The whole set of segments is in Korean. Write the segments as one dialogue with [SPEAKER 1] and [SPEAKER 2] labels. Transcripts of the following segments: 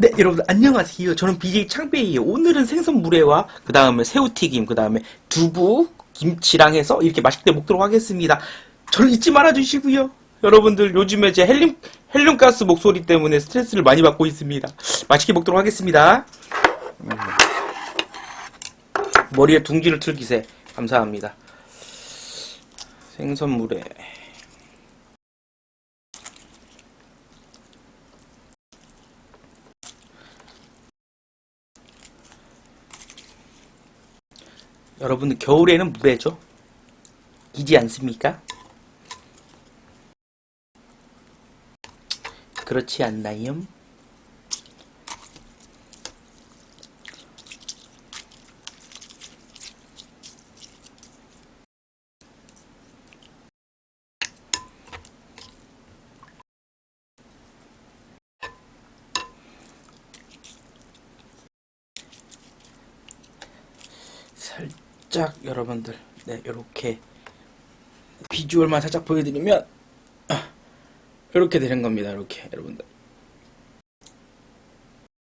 [SPEAKER 1] 네, 여러분 안녕하세요. 저는 BJ 창배이에요. 오늘은 생선 물회와 그 다음에 새우튀김, 그 다음에 두부, 김치랑 해서 이렇게 맛있게 먹도록 하겠습니다. 저를 잊지 말아 주시고요. 여러분들 요즘에 제 헬륨 헬륨가스 목소리 때문에 스트레스를 많이 받고 있습니다. 맛있게 먹도록 하겠습니다. 음. 머리에 둥지를 틀기세 감사합니다. 생선 물회. 여러분들 겨울에는 물회죠. 이지 않습니까? 그렇지 않나요? 살짝 여러분들 네 이렇게 비주얼만 살짝 보여드리면 이렇게 되는 겁니다 이렇게 여러분들.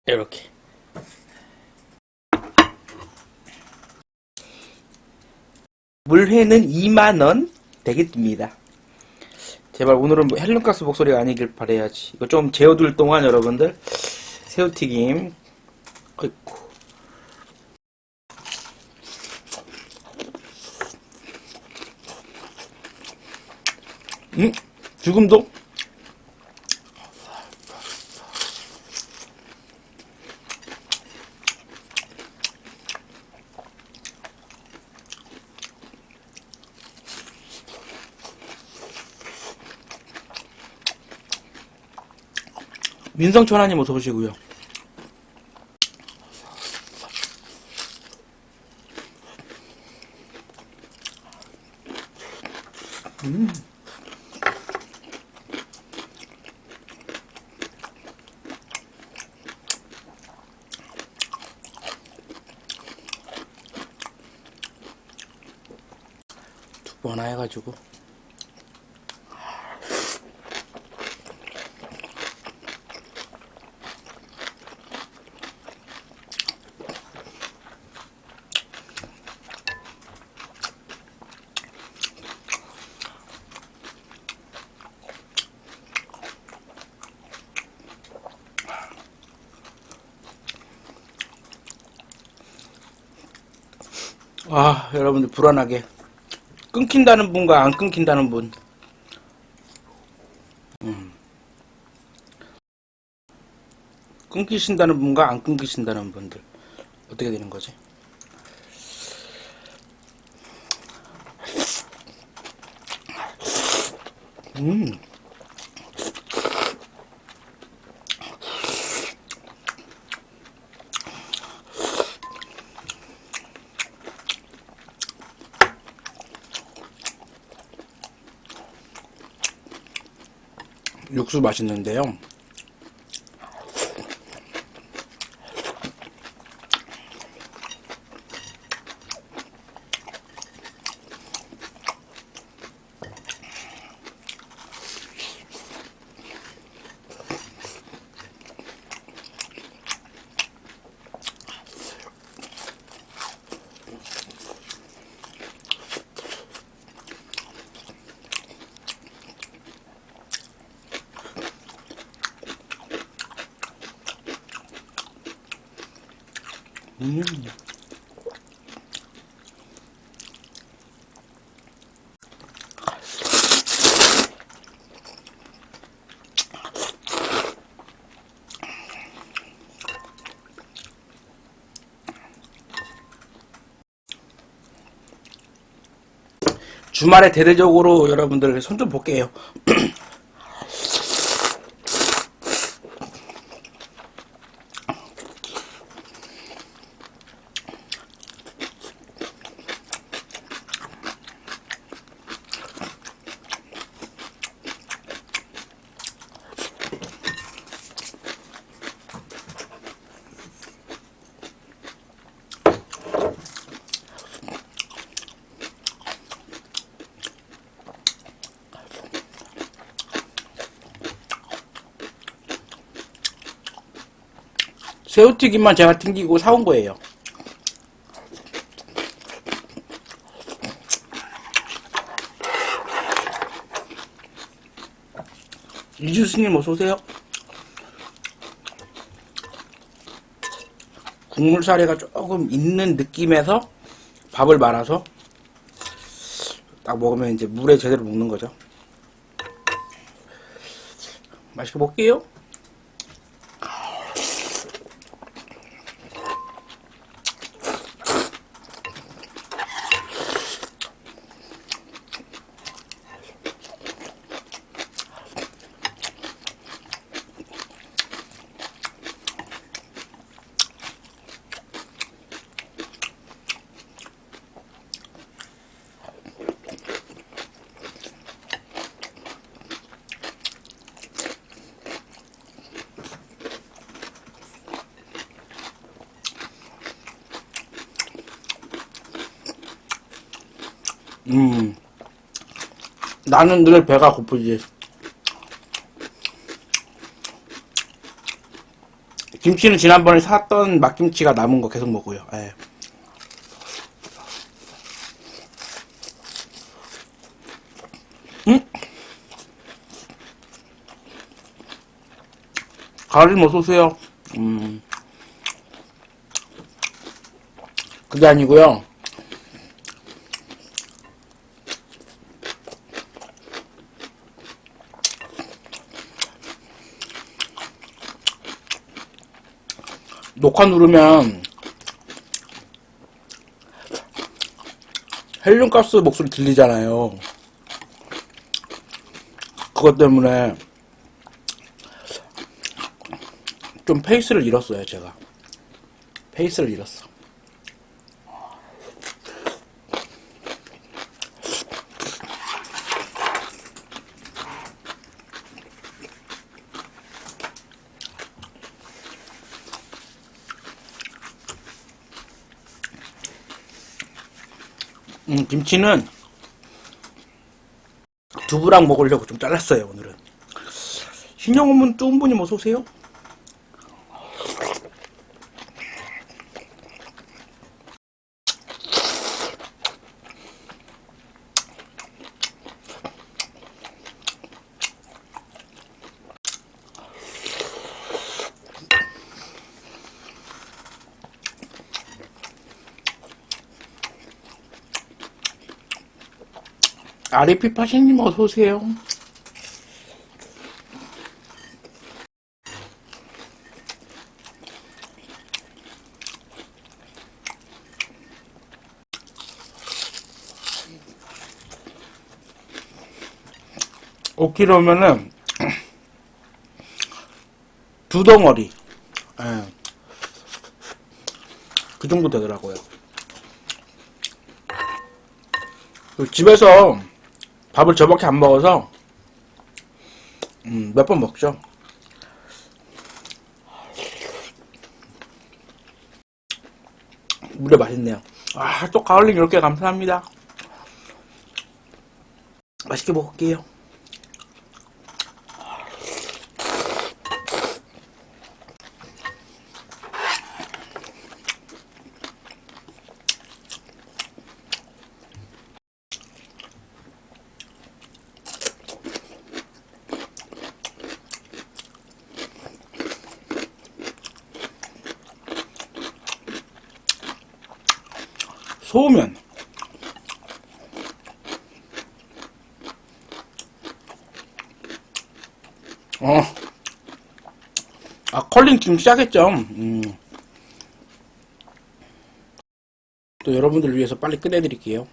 [SPEAKER 1] 이렇게. 물회는 2만원 되겠습니다. 제발 오늘은 뭐 헬륨가스 목소리가 아니길 바래야지. 이거 좀 재워둘 동안 여러분들 새우튀김 어이쿠 음, 지금도 민성 천하님 어서 오시고요. 두부 하나 해가지고. 아 여러분들 불안하게 끊긴다는 분과 안 끊긴다는 분. 음. 끊기신다는 분과 안 끊기신다는 분들. 어떻게 되는 거지? 음. 맛있는데요. 음. 주말에 대대적으로 여러분들 손 좀 볼게요.
[SPEAKER 2] 새우튀김만 제가 튕기고 사온 거예요. 이주스님 어서오세요. 국물 사례가 조금 있는 느낌에서 밥을 말아서 딱 먹으면 이제 물에 제대로 먹는 거죠. 맛있게 먹게요. 음. 나는 늘 배가 고프지. 김치는 지난번에 샀던 막김치가 남은 거 계속 먹고요. 예. 음? 가을님 어서오세요. 음. 그게 아니고요. 녹화 누르면 헬륨가스 목소리 들리잖아요. 그것 때문에 좀 페이스를 잃었어요, 제가. 페이스를 잃었어. 음, 김치는 두부랑 먹으려고 좀 잘랐어요, 오늘은. 신영호문 뚱분님 어서오세요. 아리피 파시님 어서오세요. 오키로면은 두 덩어리. 예. 그 정도 되더라고요. 그 집에서 밥을 저밖에 안 먹어서 음, 몇 번 먹죠. 물에 맛있네요. 아, 또 가을님 이렇게 감사합니다. 맛있게 먹을게요. 소면. 어. 아, 컬링 지금 시작했죠. 음. 또 여러분들 위해서 빨리 끝내드릴게요.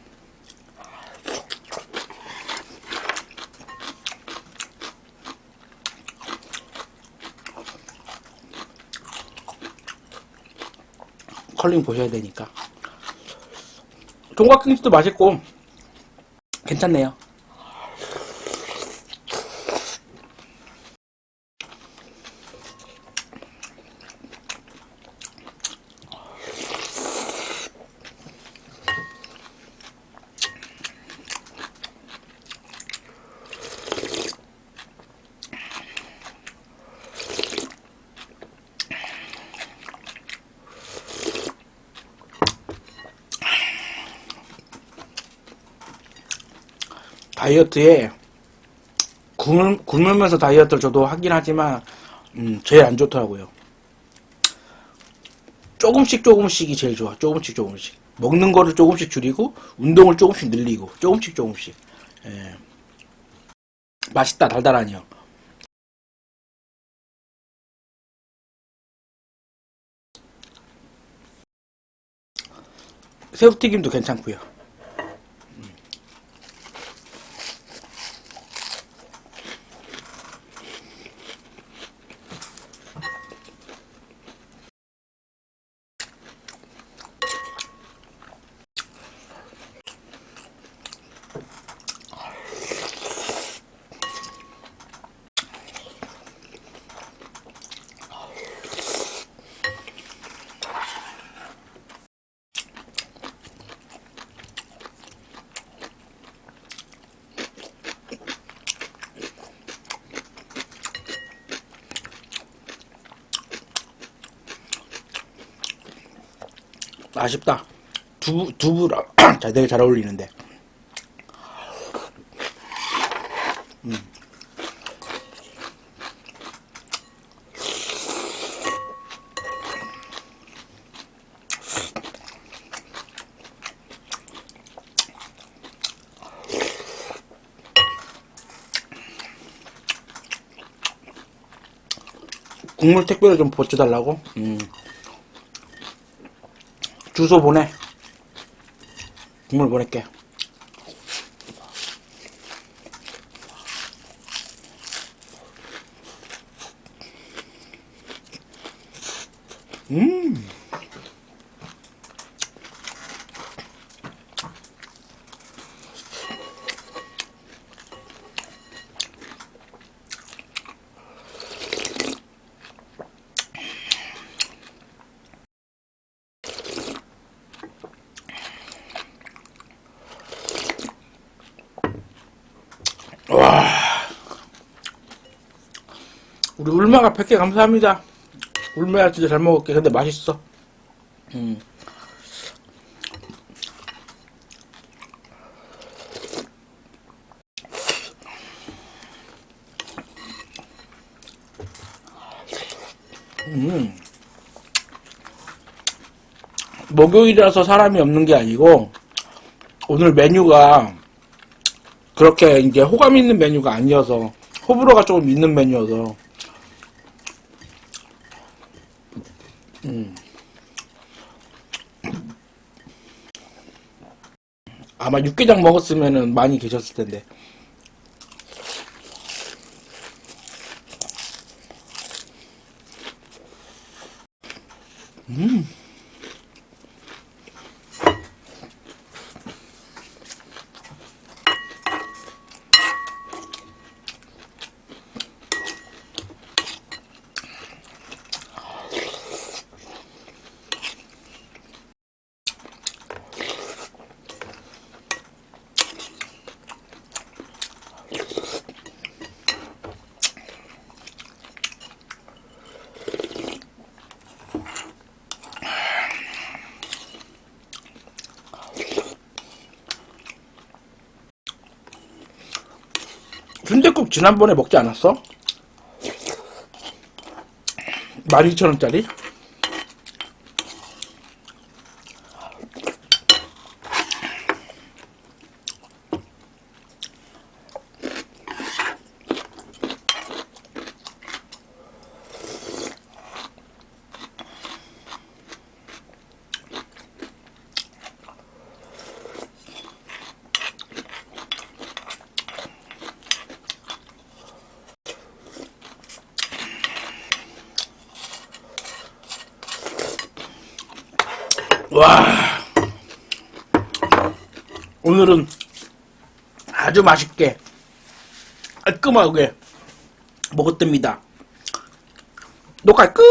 [SPEAKER 2] 컬링 보셔야 되니까. 종각김치도 맛있고 괜찮네요. 다이어트에 굶을, 굶으면서 다이어트를 저도 하긴 하지만 음, 제일 안 좋더라고요. 조금씩 조금씩이 제일 좋아. 조금씩 조금씩. 먹는 거를 조금씩 줄이고 운동을 조금씩 늘리고 조금씩 조금씩. 예. 맛있다 달달하니요. 새우튀김도 괜찮고요. 아쉽다. 두부, 두부랑 자, 되게 잘 어울리는데. 음. 국물 택배를 좀 보쳐달라고? 음. 주소 보내. 국물 보낼게. 음. 울마가 100개 감사합니다. 울마야 진짜 잘 먹을게. 근데 맛있어. 음. 음. 목요일이라서 사람이 없는 게 아니고 오늘 메뉴가 그렇게 이제 호감 있는 메뉴가 아니어서 호불호가 조금 있는 메뉴여서 음. 아마 육개장 먹었으면은 많이 계셨을 텐데. 음. 순대국 지난번에 먹지 않았어? 12,000원짜리? 와. 오늘은 아주 맛있게 깔끔하게 먹었답니다. 녹화 끝!